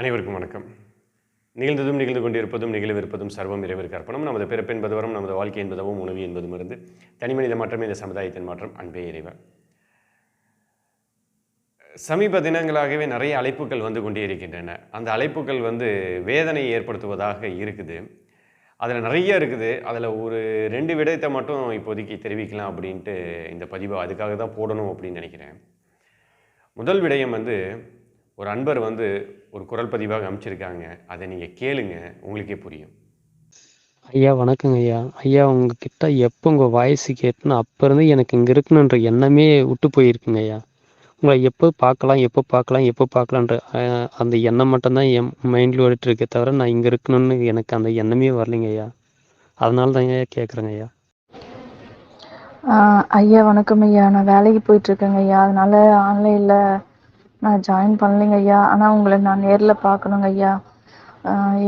அனைவருக்கும் வணக்கம். நிகழ்ந்ததும் நிகழ்ந்து கொண்டிருப்பதும் நிகழ்விருப்பதும் சர்வம் இறைவருக்கு அர்ப்பணம். நமது பிறப்பு என்பதுவரும் நமது வாழ்க்கை என்பதவும் உணவு என்பதும் இருந்து தனிமனித மாற்றமே இந்த சமுதாயத்தின் மாற்றம் அன்பே இறைவன். சமீப தினங்களாகவே நிறைய அழைப்புகள் வந்து கொண்டே இருக்கின்றன. அந்த அழைப்புகள் வந்து வேதனை ஏற்படுத்துவதாக இருக்குது. அதில் நிறைய இருக்குது. அதில் ஒரு ரெண்டு விடயத்தை மட்டும் இப்போதைக்கு தெரிவிக்கலாம் அப்படின்ட்டு இந்த பதிவை அதுக்காக தான் போடணும் அப்படின்னு நினைக்கிறேன். முதல் விடயம் வந்து ஒரு அன்பர் வந்து ஒரு குரல் பதிவாக அமைச்சிருக்காங்க. அதை நீங்கள் கேளுங்க. உங்களுக்கே புரியும். ஐயா வணக்கங்க ஐயா. ஐயா உங்ககிட்ட எப்போ உங்கள் வாய்ஸ் கேட்டுன்னு அப்போ இருந்து எனக்கு இங்கே இருக்கணுன்ற எண்ணமே விட்டு போயிருக்குங்க ஐயா. உங்களை எப்போ பார்க்கலாம் எப்போ பார்க்கலாம் எப்போ பார்க்கலான்ற அந்த எண்ணம் மட்டும்தான் என் மைண்டில் ஓடிட்டு இருக்கே தவிர நான் இங்கே இருக்கணும்னு எனக்கு அந்த எண்ணமே வரலைங்க ஐயா. அதனால தான் ஐயா கேட்குறேங்க ஐயா. ஐயா வணக்கம் ஐயா. நான் வேலைக்கு போயிட்டு இருக்கேங்க ஐயா. அதனால ஆன்லைன்ல நான் ஜாயின் பண்ணலைங்க ஐயா. ஆனால் உங்களை நான் நேரில் பார்க்கணுங்க ஐயா.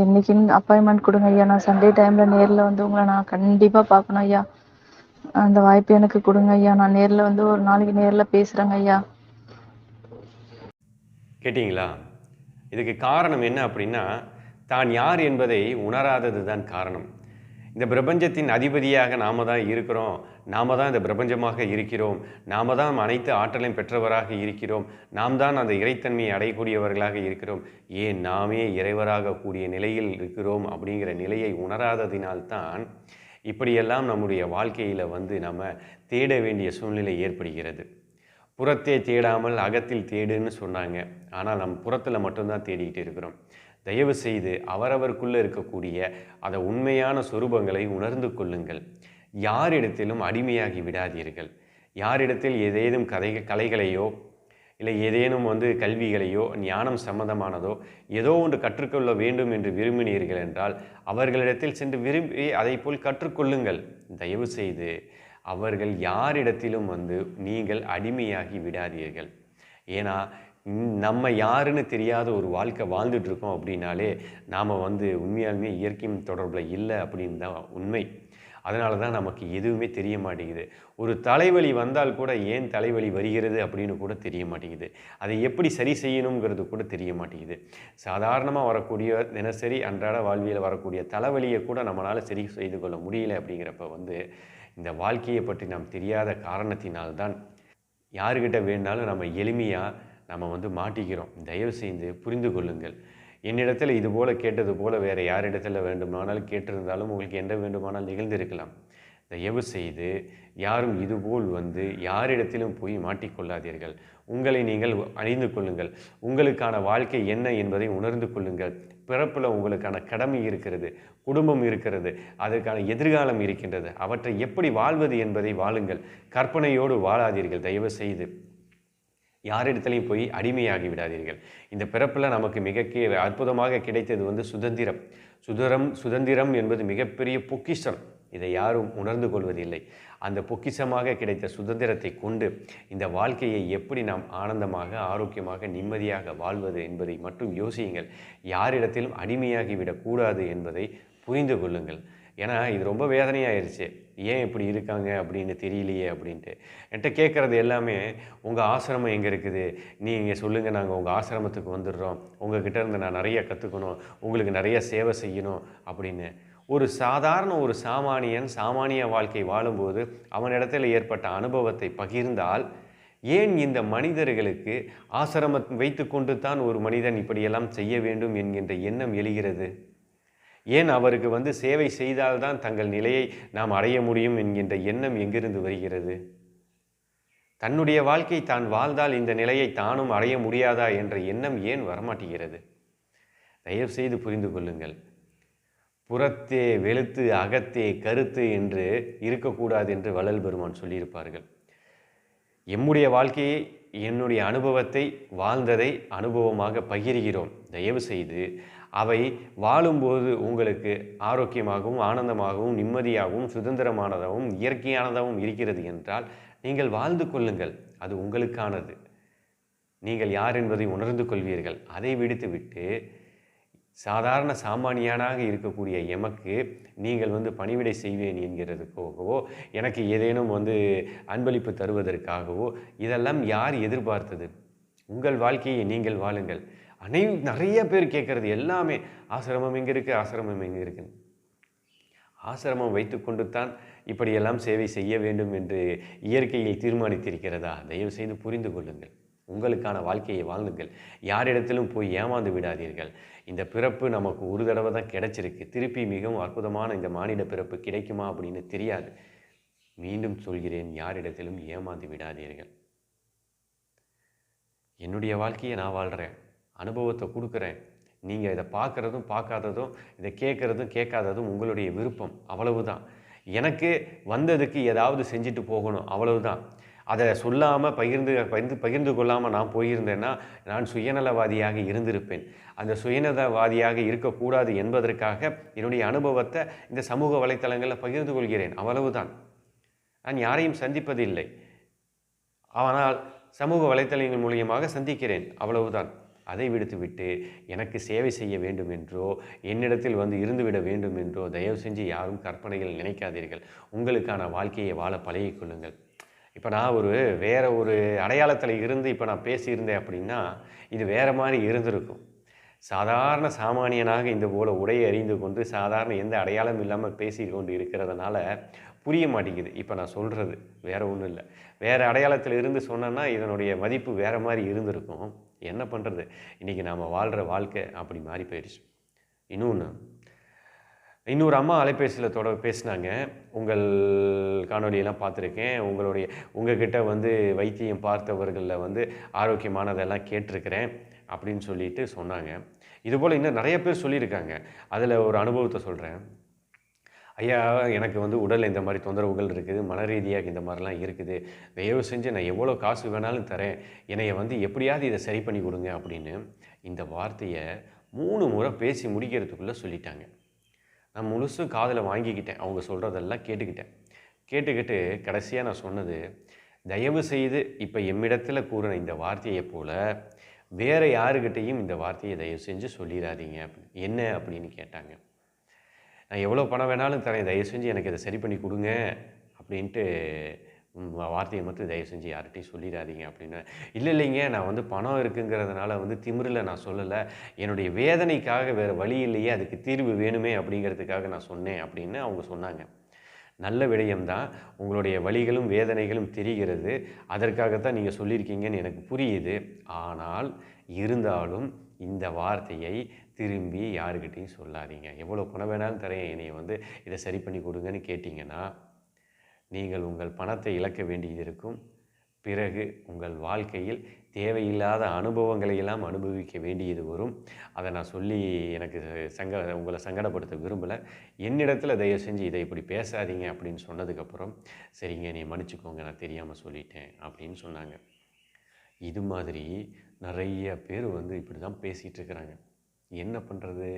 என்னைக்குன்னு அப்பாயின்மெண்ட் கொடுங்க ஐயா. நான் சண்டே டைமில் நேரில் வந்து உங்களை நான் கண்டிப்பாக பார்க்கணும் ஐயா. அந்த வாய்ப்பு எனக்கு கொடுங்க ஐயா. நான் நேரில் வந்து ஒரு நாளைக்கு நேரில் பேசுகிறேங்க ஐயா. கேட்டிங்களா? இதுக்கு காரணம் என்ன அப்படின்னா தான் யார் என்பதை உணராதது தான் காரணம். இந்த பிரபஞ்சத்தின் அதிபதியாக நாம தான் இருக்கிறோம். நாம தான் இந்த பிரபஞ்சமாக இருக்கிறோம். நாம தான் அனைத்து ஆற்றலையும் பெற்றவராக இருக்கிறோம். நாம் தான் அந்த இறைத்தன்மையை அடையக்கூடியவர்களாக இருக்கிறோம். ஏன் நாமே இறைவராக கூடிய நிலையில் இருக்கிறோம் அப்படிங்கிற நிலையை உணராததினால்தான் இப்படியெல்லாம் நம்முடைய வாழ்க்கையில் வந்து நம்ம தேட வேண்டிய சூழ்நிலை ஏற்படுகிறது. புறத்தே தேடாமல் அகத்தில் தேடுன்னு சொன்னாங்க. ஆனால் நம் புறத்தில் மட்டும்தான் தேடிக்கிட்டு இருக்கிறோம். தயவு செய்து அவரவருக்குள்ளே இருக்கக்கூடிய அந்த உண்மையான சொரூபங்களை உணர்ந்து கொள்ளுங்கள். யாரிடத்திலும் அடிமையாகி விடாதீர்கள். யாரிடத்தில் ஏதேனும் கதை கலைகளையோ இல்லை ஏதேனும் வந்து கல்விகளையோ ஞானம் சம்பந்தமானதோ ஏதோ ஒன்று கற்றுக்கொள்ள வேண்டும் என்று விரும்பினீர்கள் என்றால் அவர்களிடத்தில் சென்று விரும்பி அதை போல் கற்றுக்கொள்ளுங்கள். தயவு செய்து அவர்கள் யாரிடத்திலும் வந்து நீங்கள் அடிமையாகி விடாதீர்கள். ஏன்னா நம்ம யாருன்னு தெரியாத ஒரு வாழ்க்கை வாழ்ந்துட்டுருக்கோம் அப்படின்னாலே நாம் வந்து உண்மையாலுமே இயற்கையின் தொடர்பில் இல்லை அப்படின்னு தான் உண்மை. அதனால தான் நமக்கு எதுவுமே தெரிய மாட்டேங்குது. ஒரு தலைவலி வந்தால் கூட ஏன் தலைவலி வருகிறது அப்படின்னு கூட தெரிய மாட்டேங்குது. அதை எப்படி சரி செய்யணுங்கிறது கூட தெரிய மாட்டேங்குது. சாதாரணமாக வரக்கூடிய தினசரி அன்றாட வாழ்வியல் வரக்கூடிய தலைவலியை கூட நம்மளால் சரி செய்து கொள்ள முடியல அப்படிங்கிறப்ப வந்து இந்த வாழ்க்கையை பற்றி நாம் தெரியாத காரணத்தினால்தான் யாருக்கிட்ட வேணாலும் நம்ம எளிமையாக நம்ம வந்து மாட்டிக்கிறோம். தயவு செய்து புரிந்து கொள்ளுங்கள். என்னிடத்தில் இது போல கேட்டது போல வேறு யாரிடத்தில் வேண்டுமானாலும் கேட்டிருந்தாலும் உங்களுக்கு என்ன வேண்டுமானால் நிகழ்ந்திருக்கலாம். தயவு செய்து யாரும் இதுபோல் வந்து யாரிடத்திலும் போய் மாட்டிக்கொள்ளாதீர்கள். உங்களை நீங்கள் அணிந்து கொள்ளுங்கள். உங்களுக்கான வாழ்க்கை என்ன என்பதை உணர்ந்து கொள்ளுங்கள். பிறப்பில் உங்களுக்கான கடமை இருக்கிறது குடும்பம் இருக்கிறது அதற்கான எதிர்காலம் இருக்கின்றது. அவற்றை எப்படி வாழ்வது என்பதை வாழுங்கள். கற்பனையோடு வாழாதீர்கள். தயவு செய்து. யாரிடத்துலையும் போய் அடிமையாகி விடாதீர்கள். இந்த பிறப்பில் நமக்கு மிக அற்புதமாக கிடைத்தது வந்து சுதந்திரம். சுதரம் சுதந்திரம் என்பது மிகப்பெரிய பொக்கிஷம். இதை யாரும் உணர்ந்து கொள்வதில்லை. அந்த பொக்கிஷமாக கிடைத்த சுதந்திரத்தை கொண்டு இந்த வாழ்க்கையை எப்படி நாம் ஆனந்தமாக ஆரோக்கியமாக நிம்மதியாக வாழ்வது என்பதை மட்டும் யோசியுங்கள். யாரிடத்திலும் அடிமையாகி விடக்கூடாது என்பதை புரிந்து கொள்ளுங்கள். ஏன்னா இது ரொம்ப வேதனையாயிருச்சு. ஏன் இப்படி இருக்காங்க அப்படின்னு தெரியலையே அப்படின்ட்டு. என்கிட்ட கேட்குறது எல்லாமே உங்கள் ஆசிரமம் எங்கே இருக்குது? நீங்கள் சொல்லுங்கள் நாங்கள் உங்கள் ஆசிரமத்துக்கு வந்துடுறோம். உங்ககிட்ட இருந்து நான் நிறைய கற்றுக்கணும் உங்களுக்கு நிறைய சேவை செய்யணும். அப்படின்னு. ஒரு சாதாரண ஒரு சாமானியன் சாமானிய வாழ்க்கை வாழும்போது அவனிடத்தில் ஏற்பட்ட அனுபவத்தை பகிர்ந்தால் ஏன் இந்த மனிதர்களுக்கு ஆசிரமம் வைத்துக்கொண்டு தான் ஒரு மனிதன் இப்படியெல்லாம் செய்ய வேண்டும்? என்கின்ற எண்ணம் எழுகிறது. ஏன் அவருக்கு வந்து சேவை செய்தால்தான் தங்கள் நிலையை நாம் அடைய முடியும் என்கின்ற எண்ணம் எங்கிருந்து வருகிறது? தன்னுடைய வாழ்க்கை தான் வாழ்ந்தால் இந்த நிலையை தானும் அடைய முடியாதா என்ற எண்ணம் ஏன் வரமாட்டேகிறது தயவு செய்து புரிந்து கொள்ளுங்கள். புறத்தே வெளுத்து அகத்தே கருத்து என்று இருக்கக்கூடாது என்று வள்ளல் பெருமான் சொல்லியிருப்பார்கள். எம்முடைய வாழ்க்கையை என்னுடைய அனுபவத்தை வாழ்ந்ததை அனுபவமாக பகிர்கிறோம். தயவு செய்து அவை வாழும்போது உங்களுக்கு ஆரோக்கியமாகவும் ஆனந்தமாகவும் நிம்மதியாகவும் சுதந்திரமானதாகவும் இயற்கையானதாகவும் இருக்கிறது என்றால் நீங்கள் வாழ்ந்து கொள்ளுங்கள். அது உங்களுக்கானது. நீங்கள் யார் என்பதை உணர்ந்து கொள்வீர்கள். அதை விடுத்துவிட்டு சாதாரண சாமானியனாக இருக்கக்கூடிய எமக்கு நீங்கள் வந்து பணிவிடை செய்வேன் என்கிறதுக்காகவோ எனக்கு ஏதேனும் வந்து அன்பளிப்பு தருவதற்காகவோ இதெல்லாம் யார் எதிர்பார்த்தது? உங்கள் வாழ்க்கையை நீங்கள் வாழுங்கள். அனை நிறைய பேர் கேட்குறது எல்லாமே ஆசிரமம் எங்கே இருக்குது ஆசிரமம் எங்கே இருக்குன்னு. ஆசிரமம் வைத்துக்கொண்டு தான் இப்படியெல்லாம் சேவை செய்ய வேண்டும் என்று இயற்கையில் தீர்மானித்திருக்கிறதா? தயவு செய்து புரிந்து கொள்ளுங்கள். உங்களுக்கான வாழ்க்கையை வாழ்ந்துங்கள். யாரிடத்திலும் போய் ஏமாந்து விடாதீர்கள். இந்த பிறப்பு நமக்கு ஒரு தடவை தான் கிடைச்சிருக்கு. திருப்பி மிகவும் அற்புதமான இந்த மானிட பிறப்பு கிடைக்குமா அப்படின்னு தெரியாது. மீண்டும் சொல்கிறேன் யாரிடத்திலும் ஏமாந்து விடாதீர்கள். என்னுடைய வாழ்க்கையை நான் வாழ்கிறேன் அனுபவத்தை கொடுக்குறேன். நீங்கள் இதை பார்க்குறதும் பார்க்காததும் இதை கேட்குறதும் கேட்காததும் உங்களுடைய விருப்பம். அவ்வளவு தான் எனக்கு வந்ததுக்கு ஏதாவது செஞ்சுட்டு போகணும். அவ்வளவு தான் அதை சொல்லாமல் பகிர்ந்து பகிர்ந்து பகிர்ந்து கொள்ளாமல் நான் போயிருந்தேன்னா நான் சுயநலவாதியாக இருந்திருப்பேன். அந்த சுயநலவாதியாக இருக்கக்கூடாது என்பதற்காக என்னுடைய அனுபவத்தை இந்த சமூக வலைத்தளங்களில் பகிர்ந்து கொள்கிறேன். அவ்வளவுதான். நான் யாரையும் சந்திப்பதில்லை. ஆனால் சமூக வலைத்தளங்கள் மூலியமாக சந்திக்கிறேன். அவ்வளவுதான். அதை விடுத்துவிட்டு எனக்கு சேவை செய்ய வேண்டும் என்றோ என்னிடத்தில் வந்து இருந்துவிட வேண்டும் என்றோ தயவு செஞ்சு யாரும் கற்பனைகள் நினைக்காதீர்கள். உங்களுக்கான வாழ்க்கையை வாழ பழகிக்கொள்ளுங்கள் இப்போ நான் ஒரு வேறு ஒரு அடையாளத்தில் இருந்து இப்போ நான் பேசியிருந்தேன் அப்படின்னா இது வேறு மாதிரி இருந்திருக்கும். சாதாரண சாமானியனாக இந்த போல உடையை அறிந்து கொண்டு சாதாரண எந்த அடையாளம் இல்லாமல் பேசி கொண்டு இருக்கிறதுனால புரிய மாட்டேங்குது. இப்போ நான் சொல்கிறது வேறு ஒன்றும் இல்லை. வேறு அடையாளத்தில் இருந்து சொன்னேன்னா இதனுடைய மதிப்பு வேறு மாதிரி இருந்திருக்கும். என்ன பண்ணுறது இன்றைக்கி நாம் வாழ்கிற வாழ்க்கை அப்படி மாறி போயிடுச்சு. இன்னொன்று இன்னொரு அம்மா அலைபேசியில் தொட பேசினாங்க. உங்கள் காணொலியெல்லாம் பார்த்துருக்கேன். உங்களுடைய உங்ககிட்ட வந்து வைத்தியம் பார்த்தவர்களில் வந்து ஆரோக்கியமானதெல்லாம் கேட்டிருக்கிறேன் அப்படின்னு சொல்லிட்டு சொன்னாங்க. இதுபோல் இன்னும் நிறைய பேர் சொல்லியிருக்காங்க. அதில் ஒரு அனுபவத்தை சொல்கிறேன் ஐயா எனக்கு வந்து உடல் இந்த மாதிரி தொந்தரவுகள் இருக்குது மன ரீதியாக இந்த மாதிரிலாம் இருக்குது. தயவு செஞ்சு நான் எவ்வளோ காசு வேணாலும் தரேன். என்னைய வந்து எப்படியாவது இதை சரி பண்ணி கொடுங்க அப்படின்னு இந்த வார்த்தையை மூணு முறை பேசி முடிக்கிறதுக்குள்ளே சொல்லிட்டாங்க. நான் முழுசும் காதில் வாங்கிக்கிட்டேன். அவங்க சொல்கிறதெல்லாம் கேட்டுக்கிட்டேன். கேட்டுக்கிட்டு கடைசியாக நான் சொன்னது தயவு செய்து இப்போ எம்மிடத்தில் கூறின இந்த வார்த்தையை போல் வேறு யாருக்கிட்டேயும் இந்த வார்த்தையை தயவு செஞ்சு சொல்லிடாதீங்க அப்படி என்ன அப்படின்னு கேட்டாங்க. நான் எவ்வளோ பணம் வேணாலும் தரேன் தயவு செஞ்சு எனக்கு இதை சரி பண்ணி கொடுங்க அப்படின்ட்டு வார்த்தையை மட்டும் தயவு செஞ்சு யார்கிட்டையும் சொல்லிடாதீங்க அப்படின்னு. இல்லை இல்லைங்க நான் வந்து பணம் இருக்குங்கிறதுனால வந்து திமிரில் நான் சொல்லலை. என்னுடைய வேதனைக்காக வேறு வழி இல்லையே அதுக்கு தீர்வு வேணுமே அப்படிங்கிறதுக்காக நான் சொன்னேன் அப்படின்னு அவங்க சொன்னாங்க. நல்ல விடயம்தான். உங்களுடைய வழிகளும் வேதனைகளும் தெரிகிறது. அதற்காகத்தான் நீங்கள் சொல்லியிருக்கீங்கன்னு எனக்கு புரியுது. ஆனால் இருந்தாலும் இந்த வார்த்தையை திரும்பி யாருக்கிட்டையும் சொல்லாதீங்க. எவ்வளோ பணம் வேணாலும் தரேன். என்னை வந்து இதை சரி பண்ணி கொடுங்கன்னு கேட்டிங்கன்னா நீங்கள் உங்கள் பணத்தை இழக்க வேண்டியது இருக்கும். பிறகு உங்கள் வாழ்க்கையில் தேவையில்லாத அனுபவங்களை எல்லாம் அனுபவிக்க வேண்டியது வரும். அதை நான் சொல்லி எனக்கு சங்க உங்களை சங்கடப்படுத்த விரும்பலை. என்னிடத்தில் தயவு செஞ்சு இதை இப்படி பேசாதீங்க அப்படின்னு சொன்னதுக்கப்புறம் சரிங்க நீ மன்னிச்சுக்கோங்க நான் தெரியாமல் சொல்லிட்டேன் அப்படின்னு சொன்னாங்க. இது மாதிரி நிறைய பேர் வந்து இப்படி தான் பேசிகிட்டு இருக்கிறாங்க. என்ன பண்ணுறது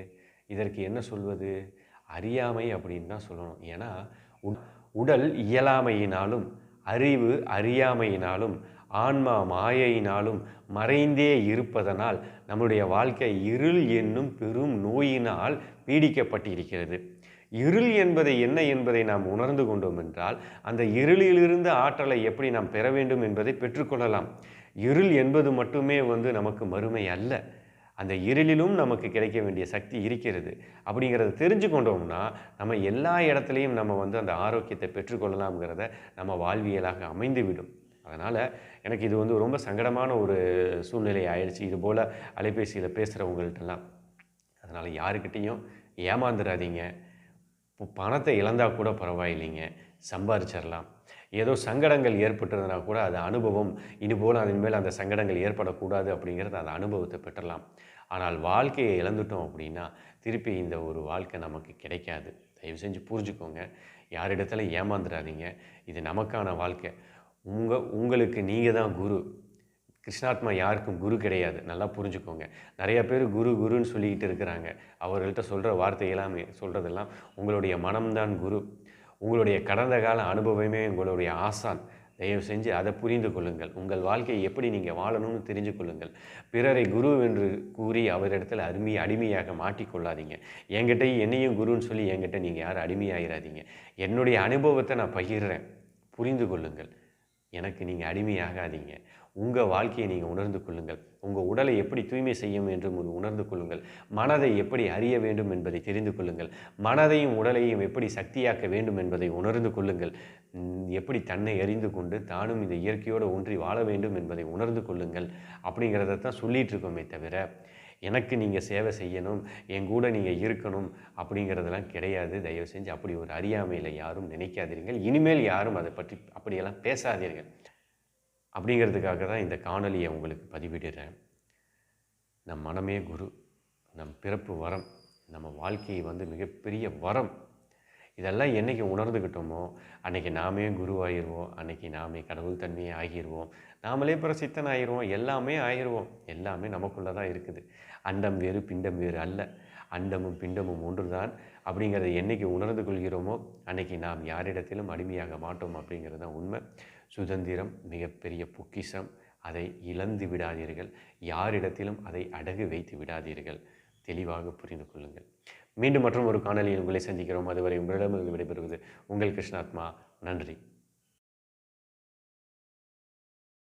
இதற்கு என்ன சொல்வது? அறியாமை அப்படின்னு தான் சொல்லணும். ஏன்னா உடல் இயலாமையினாலும் அறிவு அறியாமையினாலும் ஆன்மா மாயையினாலும் மறைந்தே இருப்பதனால் நம்முடைய வாழ்க்கை இருள் என்னும் பெரும் நோயினால் பீடிக்கப்பட்டிருக்கிறது. இருள் என்பதை என்ன என்பதை நாம் உணர்ந்து கொண்டோம் என்றால் அந்த இருளிலிருந்து ஆற்றலை எப்படி நாம் பெற வேண்டும் என்பதை பெற்றுக்கொள்ளலாம் இருள் என்பது மட்டுமே வந்து நமக்கு மறுமை அல்ல. அந்த இருளிலும் நமக்கு கிடைக்க வேண்டிய சக்தி இருக்கிறது. அப்படிங்கிறத தெரிஞ்சு கொண்டோம்னா நம்ம எல்லா இடத்துலையும் நம்ம வந்து அந்த ஆரோக்கியத்தை பெற்றுக்கொள்ளலாம்ங்கிறத நம்ம வாழ்வியலாக அமைந்துவிடும். அதனால் எனக்கு இது வந்து ரொம்ப சங்கடமான ஒரு சூழ்நிலை ஆயிடுச்சு. இது போல் அலைபேசியில் பேசுகிறவங்கள்ட்டெல்லாம் அதனால் யாருக்கிட்டேயும் ஏமாந்துடாதீங்க இப்போ பணத்தை இழந்தால் கூட பரவாயில்லைங்க. சம்பாரிச்சிடலாம். ஏதோ சங்கடங்கள் ஏற்பட்டிருந்தனா கூட அது அனுபவம். இனிபோல் அதன் மேல் அந்த சங்கடங்கள் ஏற்படக்கூடாது அப்படிங்கிறது அந்த அனுபவத்தை பெற்றலாம். ஆனால் வாழ்க்கையை இழந்துட்டோம் அப்படின்னா திருப்பி இந்த ஒரு வாழ்க்கை நமக்கு கிடைக்காது. தயவு செஞ்சு புரிஞ்சுக்கோங்க. யாரிடத்துல ஏமாந்துடாதீங்க இது நமக்கான வாழ்க்கை. உங்கள் உங்களுக்கு நீங்கள் தான் குரு. கிருஷ்ணாத்மா யாருக்கும் குரு கிடையாது. நல்லா புரிஞ்சுக்கோங்க. நிறைய பேர் குரு குருன்னு சொல்லிக்கிட்டு இருக்கிறாங்க. அவர்கள்ட்ட சொல்கிற வார்த்தையெல்லாம் சொல்கிறதெல்லாம் உங்களுடைய மனம்தான் குரு. உங்களுடைய கடந்த கால அனுபவமே உங்களுடைய ஆசான். தயவு செஞ்சு அதை புரிந்து கொள்ளுங்கள். உங்கள் வாழ்க்கையை எப்படி நீங்கள் வாழணும்னு தெரிஞ்சு கொள்ளுங்கள். பிறரை குரு என்று கூறி அவரிடத்தில் அருமை அடிமையாக மாட்டிக்கொள்ளாதீங்க என்கிட்ட என்னையும் குருன்னு சொல்லி என்கிட்ட நீங்கள் யாரும் அடிமையாகிறாதீங்க என்னுடைய அனுபவத்தை நான் பகிர்றேன். புரிந்து கொள்ளுங்கள். எனக்கு நீங்கள் அடிமையாகாதீங்க. உங்கள் வாழ்க்கையை நீங்கள் உணர்ந்து கொள்ளுங்கள். உங்கள் உடலை எப்படி தூய்மை செய்யும் என்று உணர்ந்து கொள்ளுங்கள். மனதை எப்படி அறிய வேண்டும் என்பதை தெரிந்து கொள்ளுங்கள். மனதையும் உடலையும் எப்படி சக்தியாக்க வேண்டும் என்பதை உணர்ந்து கொள்ளுங்கள். எப்படி தன்னை அறிந்து கொண்டு தானும் இந்த இயற்கையோடு ஒன்றி வாழ வேண்டும் என்பதை உணர்ந்து கொள்ளுங்கள். அப்படிங்கிறத தான் சொல்லிகிட்டு இருக்கோமே தவிர எனக்கு நீங்கள் சேவை செய்யணும் என் கூட நீங்கள் இருக்கணும் அப்படிங்கிறதெல்லாம் கிடையாது. தயவு செஞ்சு அப்படி ஒரு அறியாமையில் யாரும் நினைக்காதீர்கள். இனிமேல் யாரும் அதை பற்றி அப்படியெல்லாம் பேசாதீர்கள். அப்படிங்கிறதுக்காக தான் இந்த காணொலியை உங்களுக்கு பதிவிடுறேன். நம் மனமே குரு நம் பிறப்பு வரம் நம்ம வாழ்க்கை வந்து மிகப்பெரிய வரம். இதெல்லாம் என்னைக்கு உணர்ந்துக்கிட்டோமோ அன்னைக்கு நாமே குருவாயிடுவோம் அன்னைக்கு நாமே கடவுள் தன்மையே ஆகிடுவோம் நாமளே பிரசித்தன் ஆகிடுவோம் எல்லாமே ஆகிடுவோம் எல்லாமே நமக்குள்ளே தான் இருக்குது. அண்டம் வேறு பிண்டம் வேறு அல்ல. அண்டமும் பிண்டமும் ஒன்றுதான். அப்படிங்கிறத என்றைக்கு உணர்ந்து கொள்கிறோமோ அன்னைக்கு நாம் யாரிடத்திலும் அடிமையாக மாட்டோம் அப்படிங்கிறது தான் உண்மை. சுதந்திரம் மிகப்பெரிய பொக்கிஷம். அதை இழந்து விடாதீர்கள். யாரிடத்திலும் அதை அடகு வைத்து விடாதீர்கள். தெளிவாக புரிந்து கொள்ளுங்கள். மீண்டும் மற்றும் ஒரு காணொலியில் உங்களை சந்திக்கிறோம். அதுவரை உங்களிடமிருந்து விடைபெறுவது உங்கள் கிருஷ்ணாத்மா. நன்றி.